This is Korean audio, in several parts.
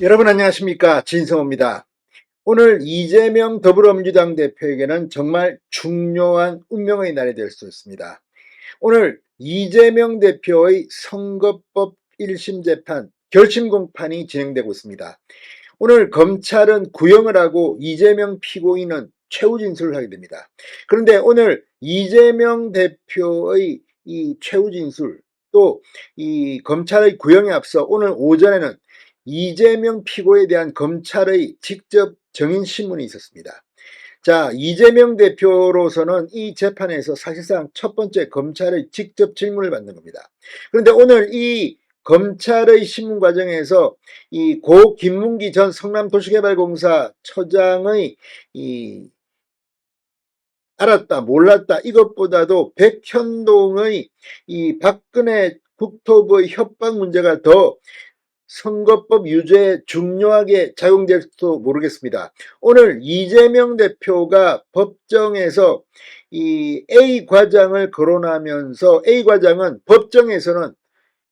여러분 안녕하십니까 진성호입니다. 오늘 이재명 더불어민주당 대표에게는 정말 중요한 운명의 날이 될 수 있습니다. 오늘 이재명 대표의 선거법 1심 재판 결심 공판이 진행되고 있습니다. 오늘 검찰은 구형을 하고 이재명 피고인은 최후 진술을 하게 됩니다. 그런데 오늘 이재명 대표의 이 최후 진술 또 이 검찰의 구형에 앞서 오늘 오전에는 이재명 피고에 대한 검찰의 직접 정인 신문이 있었습니다. 자, 이재명 대표로서는 이 재판에서 사실상 첫 번째 검찰의 직접 질문을 받는 겁니다. 그런데 오늘 이 검찰의 신문 과정에서 이 고 김문기 전 성남도시개발공사 처장의 이 알았다 몰랐다 이것보다도 백현동의 이 박근혜 국토부의 협박 문제가 더 선거법 유죄에 중요하게 작용될지도 모르겠습니다. 오늘 이재명 대표가 법정에서 이 A 과장을 거론하면서 A 과장은 법정에서는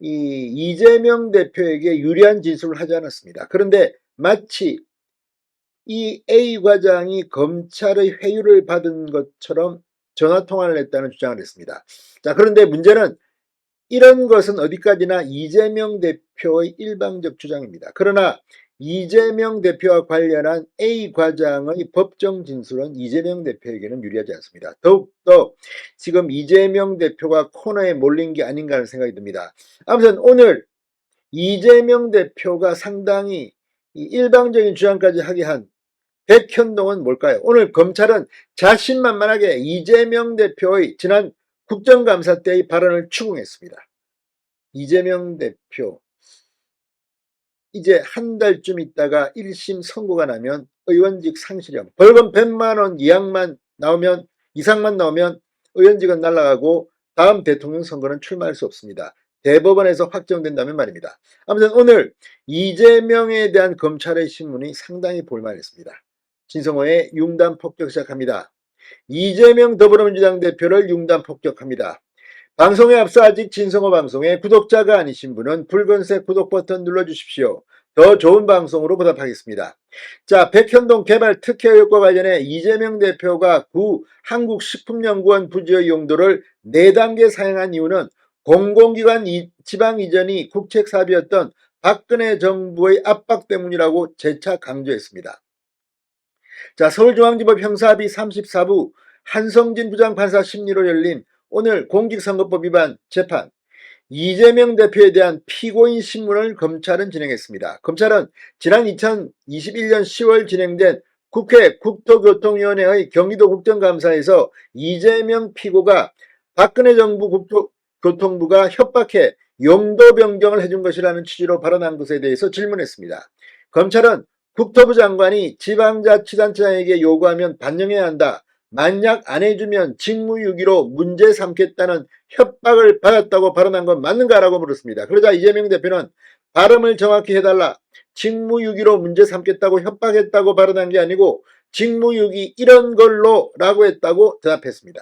이 이재명 대표에게 유리한 진술을 하지 않았습니다. 그런데 마치 이 A 과장이 검찰의 회유를 받은 것처럼 전화 통화를 했다는 주장을 했습니다. 자, 그런데 문제는 이런 것은 어디까지나 이재명 대표의 일방적 주장입니다. 그러나 이재명 대표와 관련한 A 과장의 법정 진술은 이재명 대표에게는 유리하지 않습니다. 더욱더 지금 이재명 대표가 코너에 몰린 게 아닌가 하는 생각이 듭니다. 아무튼 오늘 이재명 대표가 상당히 일방적인 주장까지 하게 한 백현동은 뭘까요? 오늘 검찰은 자신만만하게 이재명 대표의 지난 국정감사 때의 발언을 추궁했습니다. 이재명 대표 이제 한 달쯤 있다가 1심 선고가 나면 의원직 상실형 벌금 100만원 이상만 나오면 이상만 나오면 의원직은 날아가고 다음 대통령 선거는 출마할 수 없습니다. 대법원에서 확정된다면 말입니다. 아무튼 오늘 이재명에 대한 검찰의 신문이 상당히 볼만했습니다. 진성호의 융단 폭격 시작합니다. 이재명 더불어민주당 대표를 융단 폭격합니다. 방송에 앞서 아직 진성호 방송에 구독자가 아니신 분은 붉은색 구독 버튼 눌러주십시오. 더 좋은 방송으로 보답하겠습니다. 자, 백현동 개발 특혜 의혹과 관련해 이재명 대표가 구 한국식품연구원 부지의 용도를 4단계 사용한 이유는 공공기관 지방 이전이 국책 사업이었던 박근혜 정부의 압박 때문이라고 재차 강조했습니다. 자, 서울중앙지법 형사합의 34부 한성진 부장판사 심리로 열린 오늘 공직선거법 위반 재판 이재명 대표에 대한 피고인 신문을 검찰은 진행했습니다. 검찰은 지난 2021년 10월 진행된 국회 국토교통위원회의 경기도 국정감사에서 이재명 피고가 박근혜 정부 국토 교통부가 협박해 용도 변경을 해준 것이라는 취지로 발언한 것에 대해서 질문했습니다. 검찰은 국토부 장관이 지방자치단체장에게 요구하면 반영해야 한다. 만약 안 해주면 직무유기로 문제 삼겠다는 협박을 받았다고 발언한 건 맞는가라고 물었습니다. 그러자 이재명 대표는 발음을 정확히 해달라. 직무유기로 문제 삼겠다고 협박했다고 발언한 게 아니고 직무유기 이런 걸로 라고 했다고 대답했습니다.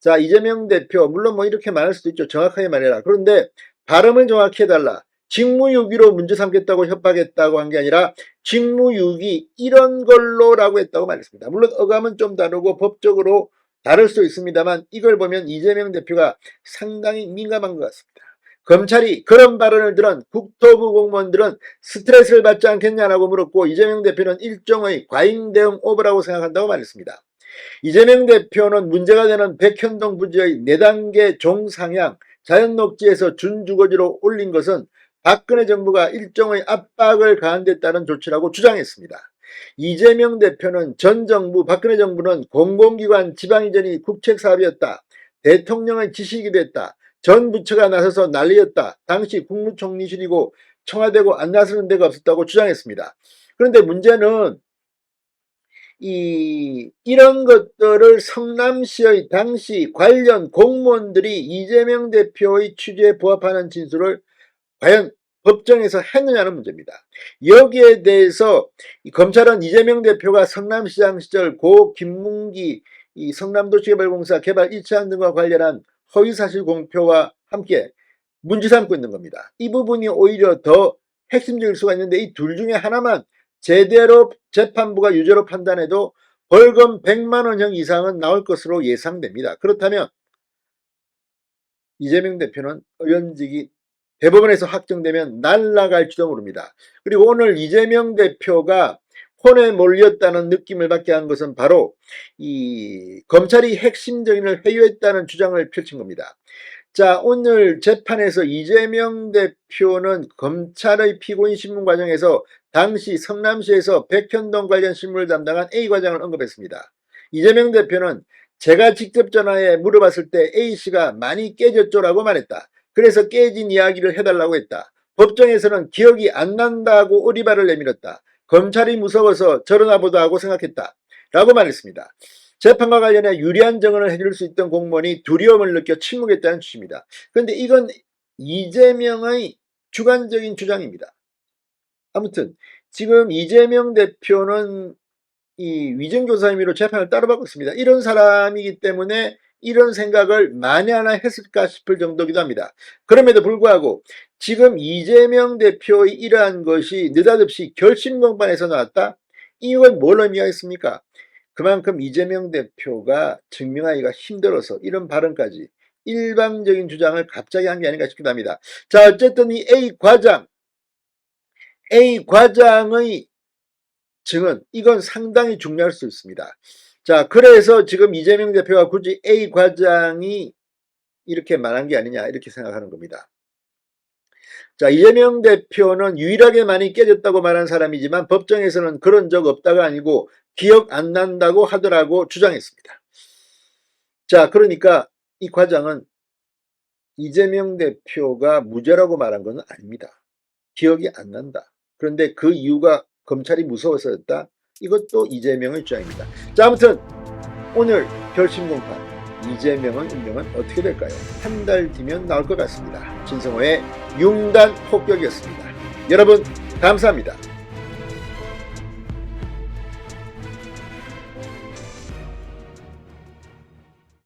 자 이재명 대표 물론 뭐 이렇게 말할 수도 있죠. 정확하게 말해라. 그런데 발음을 정확히 해달라. 직무유기로 문제 삼겠다고 협박했다고 한 게 아니라 직무유기 이런 걸로라고 했다고 말했습니다. 물론 어감은 좀 다르고 법적으로 다를 수 있습니다만 이걸 보면 이재명 대표가 상당히 민감한 것 같습니다. 검찰이 그런 발언을 들은 국토부 공무원들은 스트레스를 받지 않겠냐라고 물었고 이재명 대표는 일종의 과잉 대응 오버라고 생각한다고 말했습니다. 이재명 대표는 문제가 되는 백현동 부지의 4단계 종상향 자연녹지에서 준주거지로 올린 것은 박근혜 정부가 일종의 압박을 가한 데 따른 조치라고 주장했습니다. 이재명 대표는 전 정부, 박근혜 정부는 공공기관 지방이전이 국책사업이었다. 대통령의 지시이기도 했다. 전 부처가 나서서 난리였다. 당시 국무총리실이고 청와대고 안 나서는 데가 없었다고 주장했습니다. 그런데 문제는 이, 이런 것들을 성남시의 당시 관련 공무원들이 이재명 대표의 취지에 부합하는 진술을 과연 법정에서 했느냐는 문제입니다. 여기에 대해서 검찰은 이재명 대표가 성남시장 시절 고 김문기 이 성남도시개발공사 개발 1차안 등과 관련한 허위사실 공표와 함께 문제 삼고 있는 겁니다. 이 부분이 오히려 더 핵심적일 수가 있는데 이 둘 중에 하나만 제대로 재판부가 유죄로 판단해도 벌금 100만 원형 이상은 나올 것으로 예상됩니다. 그렇다면 이재명 대표는 의원직이 대법원에서 확정되면 날라갈지도 모릅니다. 그리고 오늘 이재명 대표가 혼에 몰렸다는 느낌을 받게 한 것은 바로 이 검찰이 핵심 증인을 회유했다는 주장을 펼친 겁니다. 자, 오늘 재판에서 이재명 대표는 검찰의 피고인 신문 과정에서 당시 성남시에서 백현동 관련 신문을 담당한 A 과장을 언급했습니다. 이재명 대표는 제가 직접 전화해 물어봤을 때 A씨가 많이 깨졌죠라고 말했다. 그래서 깨진 이야기를 해달라고 했다. 법정에서는 기억이 안 난다고 오리발을 내밀었다. 검찰이 무서워서 저러나 보다 하고 생각했다. 라고 말했습니다. 재판과 관련해 유리한 증언을 해줄 수 있던 공무원이 두려움을 느껴 침묵했다는 취지입니다. 그런데 이건 이재명의 주관적인 주장입니다. 아무튼 지금 이재명 대표는 이 위증교사 혐의로 재판을 따로 받고 있습니다. 이런 사람이기 때문에 이런 생각을 만에 하나 했을까 싶을 정도기도 합니다. 그럼에도 불구하고 지금 이재명 대표의 이러한 것이 느닷없이 결심 공판에서 나왔다? 이건 뭘 의미하겠습니까? 그만큼 이재명 대표가 증명하기가 힘들어서 이런 발언까지 일방적인 주장을 갑자기 한 게 아닌가 싶기도 합니다. 자, 어쨌든 이 A 과장, A 과장의 증언, 이건 상당히 중요할 수 있습니다. 자, 그래서 지금 이재명 대표가 굳이 A 과장이 이렇게 말한 게 아니냐, 이렇게 생각하는 겁니다. 자, 이재명 대표는 유일하게 많이 깨졌다고 말한 사람이지만 법정에서는 그런 적 없다가 아니고 기억 안 난다고 하더라고 주장했습니다. 자, 그러니까 이 과장은 이재명 대표가 무죄라고 말한 것은 아닙니다. 기억이 안 난다. 그런데 그 이유가 검찰이 무서워서였다. 이것도 이재명의 주장입니다. 자, 아무튼 오늘 결심 공판 이재명의 운명은 어떻게 될까요? 한 달 뒤면 나올 것 같습니다. 진성호의 융단 폭격이었습니다. 여러분 감사합니다.